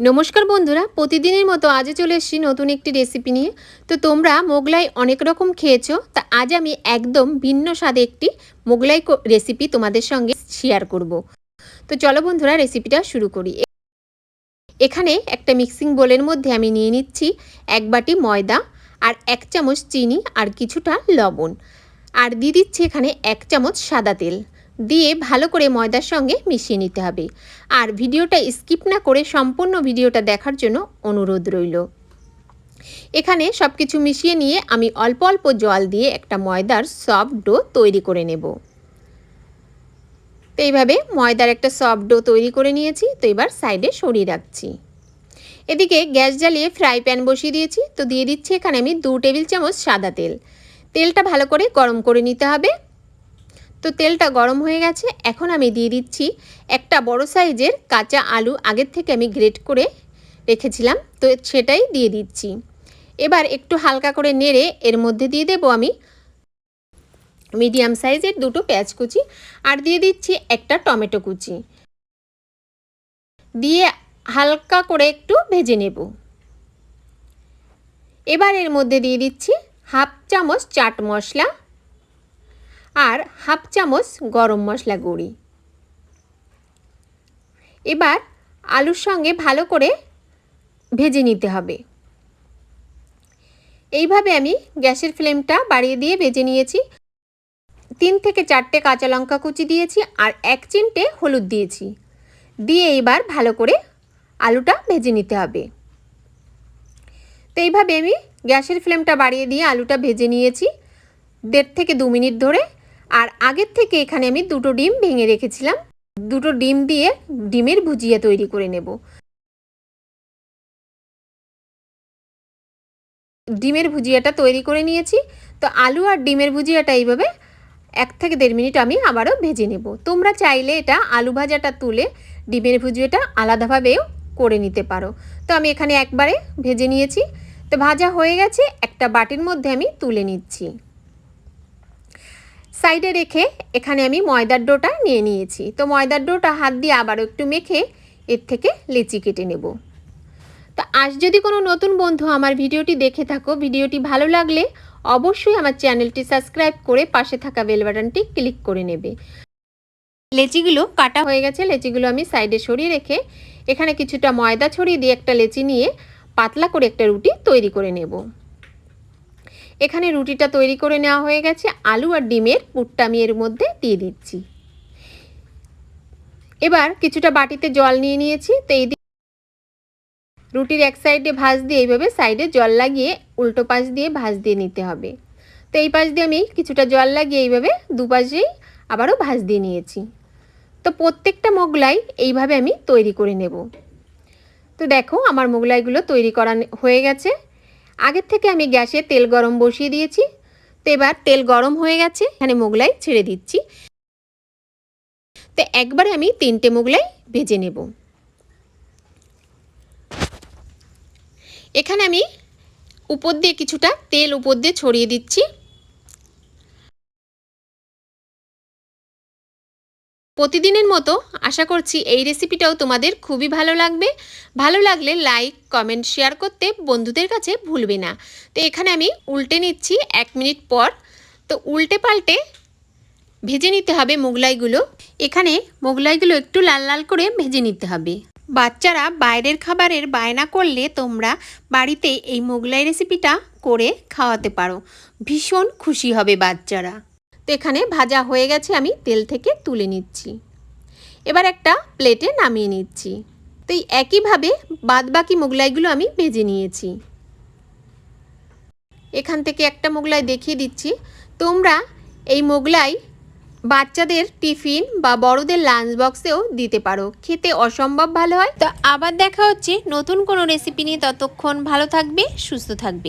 নমস্কার বন্ধুরা, প্রতিদিনের মতো আজও চলে এসেছি নতুন একটি রেসিপি নিয়ে। তো তোমরা মোগলাই অনেক রকম খেয়েছো, তা আজ আমি একদম ভিন্ন স্বাদে একটি মোগলাই রেসিপি তোমাদের সঙ্গে শেয়ার করব। তো চলো বন্ধুরা রেসিপিটা শুরু করি। এখানে একটা মিক্সিং বোলের মধ্যে আমি নিয়ে নিচ্ছি এক বাটি ময়দা আর এক চামচ চিনি আর কিছুটা লবণ। আর দিয়ে দিচ্ছি এখানে এক চামচ সাদা তেল। দিয়ে ভালো করে ময়দার সঙ্গে মিশিয়ে নিতে হবে। আর ভিডিওটা স্কিপ না করে সম্পূর্ণ ভিডিওটা দেখার জন্য অনুরোধ রইল। এখানে সব কিছু মিশিয়ে নিয়ে আমি অল্প অল্প জল দিয়ে একটা ময়দার সফট ডো তৈরি করে নেব। তো এইভাবে ময়দার একটা সফট ডো তৈরি করে নিয়েছি, তো এবার সাইডে সরিয়ে রাখছি। এদিকে গ্যাস জ্বালিয়ে ফ্রাই প্যান বসিয়ে দিয়েছি, তো দিয়ে দিচ্ছি এখানে আমি দু টেবিল চামচ সাদা তেল। তেলটা ভালো করে গরম করে নিতে হবে তো তেলটা গরম হয়ে গেছে, এখন আমি দিয়ে দিচ্ছি একটা বড় সাইজের কাঁচা আলু আগের থেকে আমি গ্রেট করে রেখেছিলাম, তো সেটাই দিয়ে দিচ্ছি। এবার একটু হালকা করে নেড়ে এর মধ্যে দিয়ে দেবো আমি মিডিয়াম সাইজের দুটো পেঁয়াজ কুচি আর দিয়ে দিচ্ছি একটা টমেটো কুচি। দিয়ে হালকা করে একটু ভেজে নেব। এবার এর মধ্যে দিয়ে দিচ্ছি হাফ চামচ চাট মশলা আর হাফ চামচ গরম মশলা গুঁড়ি। এবার আলুর সঙ্গে ভালো করে ভেজে নিতে হবে। এইভাবে আমি গ্যাসের ফ্লেমটা বাড়িয়ে দিয়ে ভেজে নিয়েছি। তিন থেকে চারটে কাঁচা লঙ্কা কুচি দিয়েছি আর এক চিমটে হলুদ দিয়েছি। দিয়ে এইবার ভালো করে আলুটা ভেজে নিতে হবে। তো এইভাবে আমি গ্যাসের ফ্লেমটা বাড়িয়ে দিয়ে আলুটা ভেজে নিয়েছি। দেড় থেকে দু মিনিট ধরে আর আগের থেকে এখানে আমি দুটো ডিম ভেঙে রেখেছিলাম। দুটো ডিম দিয়ে ডিমের ভুজিয়া তৈরি করে নেব। ডিমের ভুজিয়াটা তৈরি করে নিয়েছি। তো আলু আর ডিমের ভুজিয়াটা এইভাবে এক থেকে দেড় মিনিট আমি আবারও ভেজে নেব। তোমরা চাইলে এটা আলু ভাজাটা তুলে ডিমের ভুজিয়াটা আলাদাভাবেও করে নিতে পারো। তো আমি এখানে একবারে ভেজে নিয়েছি। তো ভাজা হয়ে গেছে। একটা বাটির মধ্যে আমি তুলে নিচ্ছি। সাইডে রেখে এখানে আমি ময়দার ডোটা নিয়ে নিয়েছি। তো ময়দার ডোটা হাত দিয়ে আবারও একটু মেখে এর থেকে লেচি কেটে নেব। তো আজ যদি কোনো নতুন বন্ধু আমার ভিডিওটি দেখে থাকো, ভিডিওটি ভালো লাগলে অবশ্যই আমার চ্যানেলটি সাবস্ক্রাইব করে পাশে থাকা বেল বাটনটি ক্লিক করে নেবে। লেচিগুলো কাটা হয়ে গেছে, লেচিগুলো আমি সাইডে সরিয়ে রেখে এখানে কিছুটা ময়দা ছড়িয়ে দিয়ে একটা লেচি নিয়ে পাতলা করে একটা রুটি তৈরি করে নেব। এখানে রুটিটা তৈরি করে নেওয়া হয়ে গেছে, আলু আর ডিমের পুরটা আমি এর মধ্যে দিয়ে দিচ্ছি। এবার কিছুটা বাটিতে জল নিয়ে নিয়েছি, তো এই রুটির এক সাইডে ভাঁজ দিয়ে এইভাবে সাইডে জল লাগিয়ে উল্টো পাশ দিয়ে ভাঁজ দিয়ে নিতে হবে। তো এই পাশ দিয়ে আমি কিছুটা জল লাগিয়ে এইভাবে দুপাশেই আবারও ভাঁজ দিয়ে নিয়েছি। তো প্রত্যেকটা মোগলাই এইভাবে আমি তৈরি করে নেব। তো দেখো আমার মোগলাইগুলো তৈরি করা হয়ে গেছে। আগের থেকে আমি গ্যাসে তেল গরম বসিয়ে দিয়েছি। তো এবার তেল গরম হয়ে গেছে, এখানে মোগলাই ছেড়ে দিচ্ছি। তো একবারে আমি তিনটে মোগলাই ভেজে নেব। এখানে আমি উপর দিয়ে কিছুটা তেল উপর দিয়ে ছড়িয়ে দিচ্ছি। প্রতিদিনের মতো আশা করছি এই রেসিপিটাও তোমাদের খুবই ভালো লাগবে। ভালো লাগলে লাইক কমেন্ট শেয়ার করতে বন্ধুদের কাছে ভুলবে না। তো এখানে আমি উল্টে নিচ্ছি এক মিনিট পর। তো উল্টে পাল্টে ভেজে নিতে হবে মোগলাইগুলো। এখানে মোগলাইগুলো একটু লাল লাল করে ভেজে নিতে হবে। বাচ্চারা বাইরের খাবারের বায়না করলে তোমরা বাড়িতে এই মোগলাই রেসিপিটা করে খাওয়াতে পারো। ভীষণ খুশি হবে বাচ্চারা। তো এখানে ভাজা হয়ে গেছে, আমি তেল থেকে তুলে নিচ্ছি। এবার একটা প্লেটে নামিয়ে নিচ্ছি। তো এই একইভাবে বাদবাকি মোগলাইগুলো আমি ভেজে নিয়েছি। এখান থেকে একটা মোগলাই দেখিয়ে দিচ্ছি। তোমরা এই মোগলাই বাচ্চাদের টিফিন বা বড়দের লাঞ্চ বক্সেও দিতে পারো। খেতে অসম্ভব ভালো হয়। তো আবার দেখা হচ্ছে নতুন কোনো রেসিপি নিয়ে। ততক্ষণ ভালো থাকবে, সুস্থ থাকবে।